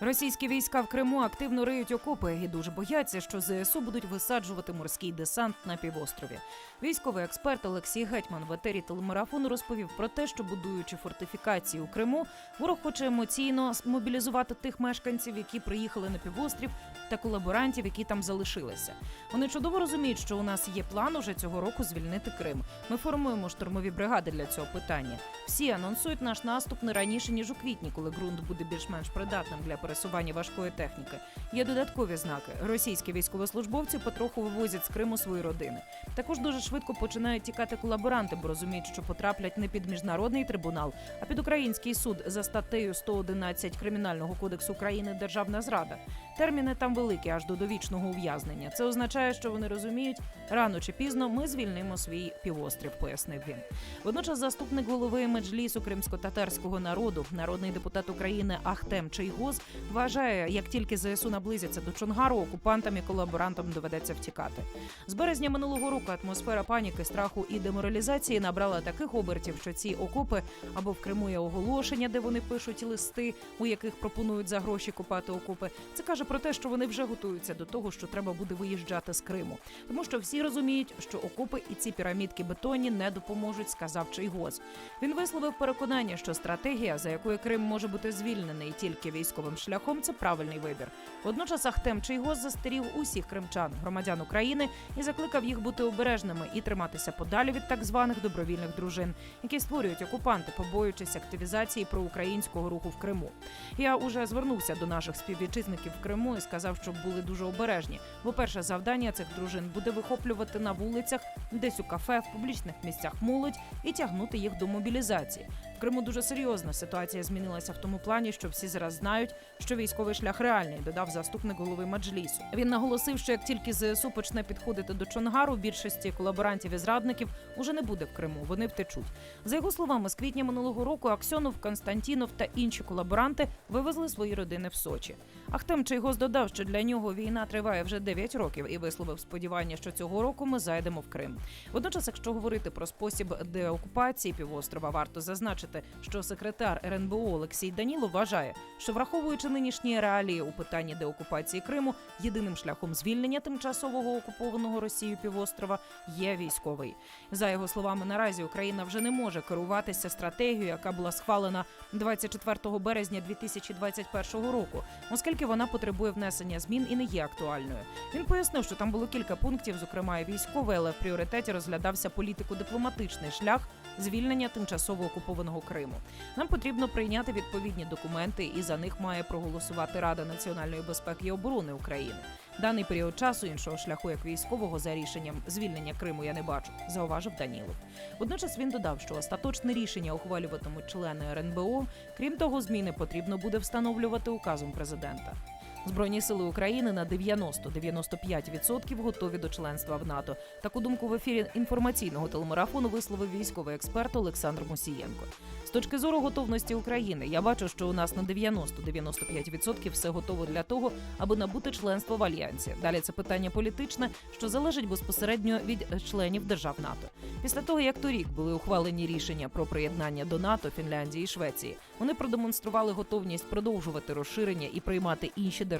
Російські війська в Криму активно риють окопи і дуже бояться, що ЗСУ будуть висаджувати морський десант на півострові. Військовий експерт Олексій Гетьман в етері телемарафону розповів про те, що будуючи фортифікації у Криму, ворог хоче емоційно мобілізувати тих мешканців, які приїхали на півострів, та колаборантів, які там залишилися. Вони чудово розуміють, що у нас є план уже цього року звільнити Крим. Ми формуємо штурмові бригади для цього питання. Всі анонсують наш наступ не раніше ніж у квітні, коли ґрунт буде більш-менш придатним для пересування важкої техніки. Є додаткові знаки. Російські військовослужбовці потроху вивозять з Криму свої родини. Також дуже швидко починають тікати колаборанти, бо розуміють, що потраплять не під міжнародний трибунал, а під український суд за статтею 111 кримінального кодексу України Державна зрада. Терміни там великі, аж до довічного ув'язнення. Це означає, що вони розуміють, рано чи пізно ми звільнимо свій півострів, пояснив він. Водночас заступник голови меджлісу кримсько-татарського народу, народний депутат України Ахтем Чийгоз, вважає, як тільки ЗСУ наблизяться до Чонгару, окупантам і колаборантам доведеться втікати. З березня минулого року атмосфера паніки, страху і деморалізації набрала таких обертів, що ці окопи або в Криму є оголошення, де вони пишуть листи, у яких пропонують за гроші купати окопи. Це каже про те, що вони вже готуються до того, що треба буде виїжджати з Криму, тому що всі розуміють, що окопи і ці пірамідки бетонні не допоможуть, сказав Чийгоз. Він висловив переконання, що стратегія, за якою Крим може бути звільнений тільки військовим шляхом, це правильний вибір. Водночас Ахтем Чийгоз застеріг усіх кримчан, громадян України, і закликав їх бути обережними і триматися подалі від так званих добровільних дружин, які створюють окупанти, побоюючись активізації проукраїнського руху в Криму. Я уже звернувся до наших співвітчизників в Криму і сказав, щоб були дуже обережні. Бо перше завдання цих дружин буде вихоплювати на вулицях, десь у кафе, в публічних місцях молодь і тягнути їх до мобілізації. В Криму дуже серйозна ситуація змінилася в тому плані, що всі зараз знають, що військовий шлях реальний, додав заступник голови Маджлісу. Він наголосив, що як тільки ЗСУ почне підходити до Чонгару, більшості колаборантів і зрадників уже не буде в Криму. Вони втечуть. За його словами, з квітня минулого року Аксьонов, Константінов та інші колаборанти вивезли свої родини в Сочі. Ахтем Чайгоз додав, що для нього війна триває вже 9 років і висловив сподівання, що цього року ми зайдемо в Крим. Водночас, якщо говорити про спосіб деокупації півострова, варто зазначити, що секретар РНБО Олексій Данілов вважає, що враховуючи нинішні реалії у питанні деокупації Криму, єдиним шляхом звільнення тимчасового окупованого Росією півострова є військовий. За його словами, наразі Україна вже не може керуватися стратегією, яка була схвалена 24 березня 2021 року, оскільки вона потребує внесення змін і не є актуальною. Він пояснив, що там було кілька пунктів, зокрема і військовий, але в пріоритеті розглядався політико-дипломатичний шлях звільнення тимчасово окупованого Криму. Нам потрібно прийняти відповідні документи, і за них має проголосувати Рада національної безпеки і оборони України. Даний період часу іншого шляху як військового за рішенням звільнення Криму я не бачу, зауважив Данілов. Водночас він додав, що остаточне рішення ухвалюватимуть члени РНБО. Крім того, зміни потрібно буде встановлювати указом президента. Збройні сили України на 90-95% готові до членства в НАТО. Таку думку в ефірі інформаційного телемарафону висловив військовий експерт Олександр Мусієнко. З точки зору готовності України, я бачу, що у нас на 90-95% все готово для того, аби набути членство в альянсі. Далі це питання політичне, що залежить безпосередньо від членів держав НАТО. Після того, як торік були ухвалені рішення про приєднання до НАТО Фінляндії і Швеції, вони продемонстрували готовність продовжувати розширення і приймати інші держави.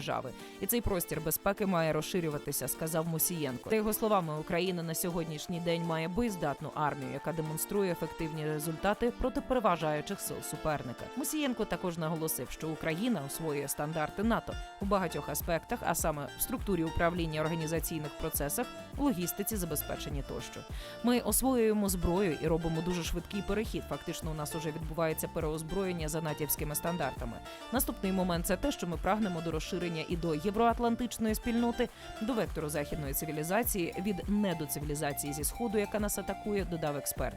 І цей простір безпеки має розширюватися, сказав Мусієнко. За його словами, Україна на сьогоднішній день має боєздатну армію, яка демонструє ефективні результати проти переважаючих сил суперника. Мусієнко також наголосив, що Україна освоює стандарти НАТО у багатьох аспектах, а саме в структурі управління організаційних процесах, логістиці, забезпеченні тощо. Ми освоюємо зброю і робимо дуже швидкий перехід. Фактично, у нас уже відбувається переозброєння за натівськими стандартами. Наступний момент це те, що ми прагнемо до розширення і до євроатлантичної спільноти, до вектору західної цивілізації від недоцивілізації зі сходу, яка нас атакує, додав експерт.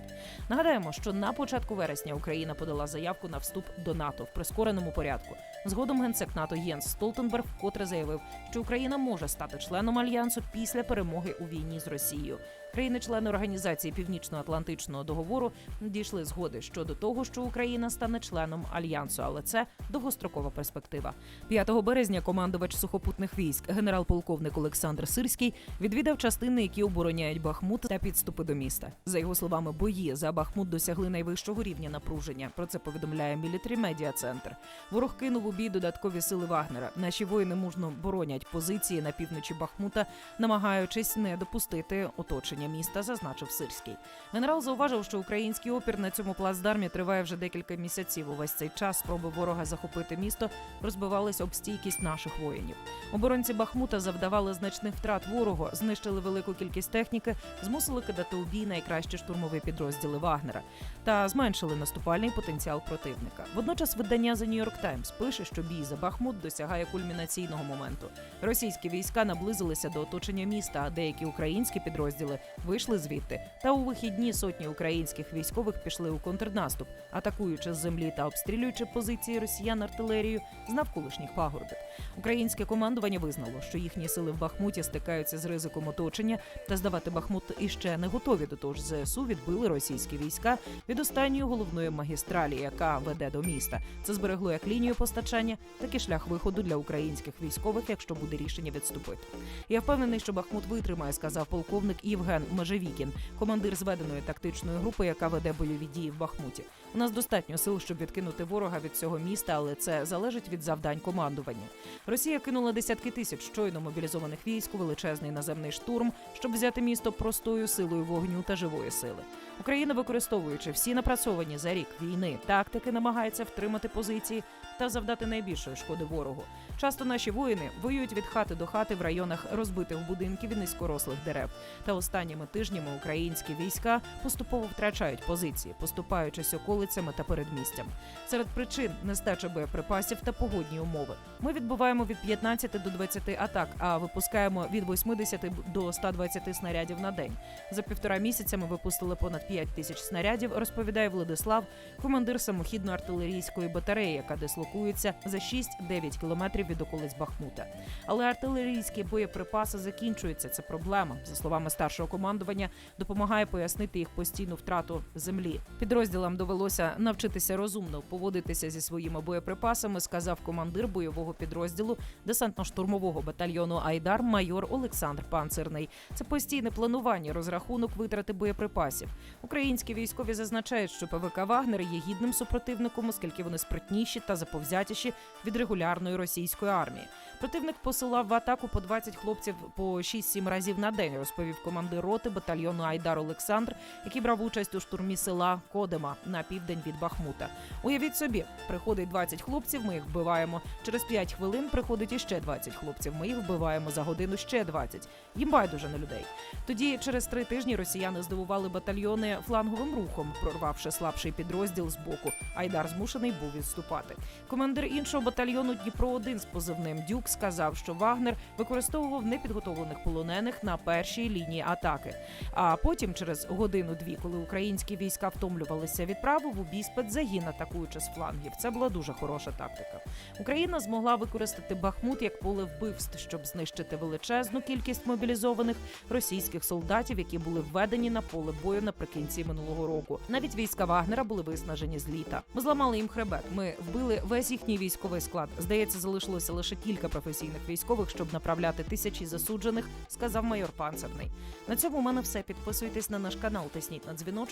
Нагадаємо, що на початку вересня Україна подала заявку на вступ до НАТО в прискореному порядку. Згодом генсек НАТО Єнс Столтенберг вкотре заявив, що Україна може стати членом альянсу після перемоги у війні з Росією. Країни-члени організації Північно-Атлантичного договору дійшли згоди щодо того, що Україна стане членом альянсу, але це довгострокова перспектива. 5 березня командувач сухопутних військ, генерал-полковник Олександр Сирський, відвідав частини, які обороняють Бахмут та підступи до міста. За його словами, бої за Бахмут досягли найвищого рівня напруження. Про це повідомляє Military Media Центр. Ворог кинув у бій додаткові сили Вагнера. Наші воїни мужно боронять позиції на півночі Бахмута, намагаючись не допустити оточення міста, зазначив Сирський. Генерал зауважив, що український опір на цьому плацдармі триває вже декілька місяців. Увесь цей час спроби ворога захопити місто розбивались об стійкість наших воїнів. Оборонці Бахмута завдавали значних втрат ворогу, знищили велику кількість техніки, змусили кидати у бій найкращі штурмові підрозділи Вагнера та зменшили наступальний потенціал противника. Водночас видання The New York Times пише, що бій за Бахмут досягає кульмінаційного моменту. Російські війська наблизилися до оточення міста, а деякі українські підрозділи вийшли звідти. Та у вихідні сотні українських військових пішли у контрнаступ, атакуючи з землі та обстрілюючи позиції росіян артилерією з навколишніх пагорбів. Українське командування визнало, що їхні сили в Бахмуті стикаються з ризиком оточення та здавати Бахмут іще не готові. До того ж, ЗСУ відбили російські війська від останньої головної магістралі, яка веде до міста. Це зберегло як лінію постачання, так і шлях виходу для українських військових, якщо буде рішення відступити. Я впевнений, що Бахмут витримає, сказав полковник Євген Межевікін, командир зведеної тактичної групи, яка веде бойові дії в Бахмуті. У нас достатньо сил, щоб відкинути ворога від цього міста, але це залежить від завдань командування. Росія кинула десятки тисяч щойно мобілізованих військ у величезний наземний штурм, щоб взяти місто простою силою вогню та живої сили. Україна, використовуючи всі напрацьовані за рік війни тактики, намагається втримати позиції та завдати найбільшої шкоди ворогу. Часто наші воїни воюють від хати до хати в районах розбитих будинків і низькорослих дерев. Та останніми тижнями українські війська поступово втрачають позиції, поступаючись околицями та передмістям. Серед причин нестача боєприпасів та погодні умови. Ми відбуваємо від 15 до 20 атак, а випускаємо від 80 до 120 снарядів на день. За півтора місяця ми випустили понад 5 тисяч снарядів, розповідає Владислав, командир самохідно-артилерійської батареї, яка дислокується за 6-9 кілометрів від околиць Бахмута. Але артилерійські боєприпаси закінчуються. Це проблема. За словами старшого командування, допомагає пояснити їх постійну втрату землі. Підрозділам довелося навчитися розумно поводитися зі своїми боєприпасами, сказав командир бойового підрозділу десантно-штурмового батальйону Айдар майор Олександр Панцирний. Це постійне планування, розрахунок витрати боєприпасів. Українські військові зазначають, що ПВК Вагнер є гідним супротивником, оскільки вони спритніші та заповзятіші від регулярної російської армії. Противник посилав в атаку по 20 хлопців по 6-7 разів на день, розповів командир роти батальйону Айдар Олександр, який брав участь у штурмі села Кодема на південь від Бахмута. Уявіть собі, приходить 20 хлопців, ми їх вбиваємо. Через 5 хвилин приходить іще 20 хлопців. Ми їх вбиваємо за годину ще 20. Їм байдуже на людей. Тоді через три тижні росіяни здивували батальйони фланговим рухом, прорвавши слабший підрозділ з боку. Айдар змушений був відступати. Командир іншого батальйону Дніпро 1 з позивним Дюк сказав, що Вагнер використовував непідготовлених полонених на першій лінії атаки. А потім, через годину-дві, коли українські війська втомлювалися, відправив у бій спецзагін, атакуючи з флангів. Це була дуже хороша тактика. Україна змогла використати Бахмут як поле вбивств, щоб знищити величезну кількість мобілізованих російських солдатів, які були введені на поле бою наприкінці минулого року. Навіть війська Вагнера були виснажені з літа. Ми зламали їм хребет. Ми вбили весь їхній військовий склад. Здається, залишилося лише кілька професійних військових, щоб направляти тисячі засуджених, сказав майор Панцерний. На цьому у мене все. Підписуйтесь на наш канал, тисніть на дзвіночок.